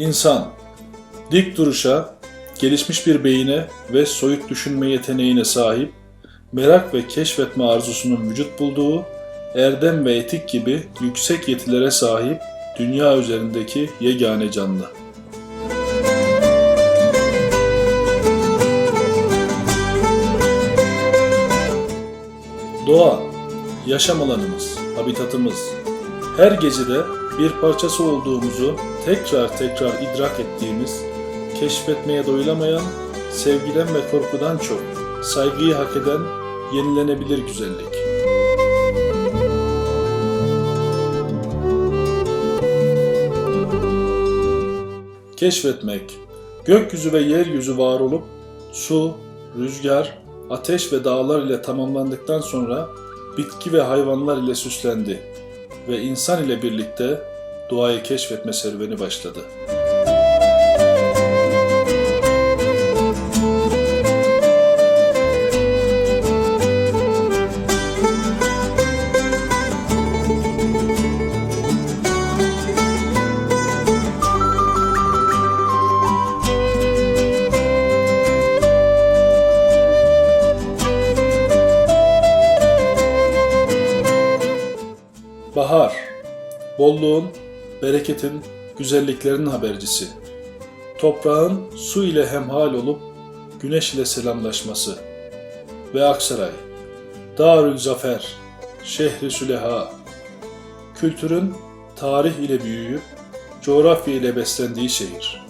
İnsan, dik duruşa, gelişmiş bir beyine ve soyut düşünme yeteneğine sahip, merak ve keşfetme arzusunun vücut bulduğu, erdem ve etik gibi yüksek yetilere sahip dünya üzerindeki yegane canlı. Doğa, yaşam alanımız, habitatımız. Her gecede bir parçası olduğumuzu tekrar tekrar idrak ettiğimiz, keşfetmeye doyulamayan, sevgiden ve korkudan çok saygıyı hak eden yenilenebilir güzellik. Keşfetmek, gökyüzü ve yeryüzü var olup su, rüzgar, ateş ve dağlar ile tamamlandıktan sonra bitki ve hayvanlar ile süslendi ve insan ile birlikte doğayı keşfetme serüveni başladı. Bahar, bolluğun, bereketin, güzelliklerin habercisi. Toprağın su ile hemhal olup güneş ile selamlaşması. Ve Aksaray, Darül Zafer, Şehri Süleha. Kültürün tarih ile büyüyüp coğrafya ile beslendiği şehir.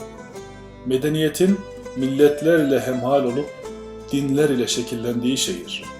Medeniyetin milletler ile hemhal olup dinler ile şekillendiği şehir.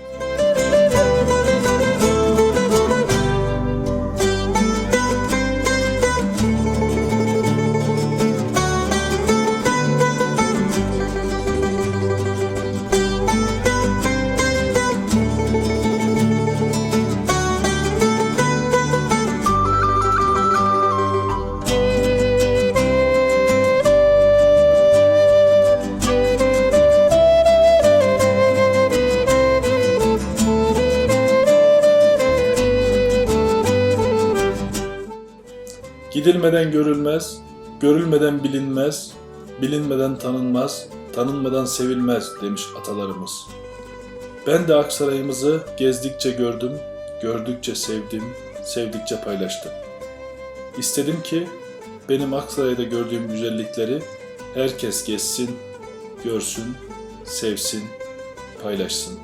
Gidilmeden görülmez, görülmeden bilinmez, bilinmeden tanınmaz, tanınmadan sevilmez demiş atalarımız. Ben de Aksaray'ımızı gezdikçe gördüm, gördükçe sevdim, sevdikçe paylaştım. İstedim ki benim Aksaray'da gördüğüm güzellikleri herkes gezsin, görsün, sevsin, paylaşsın.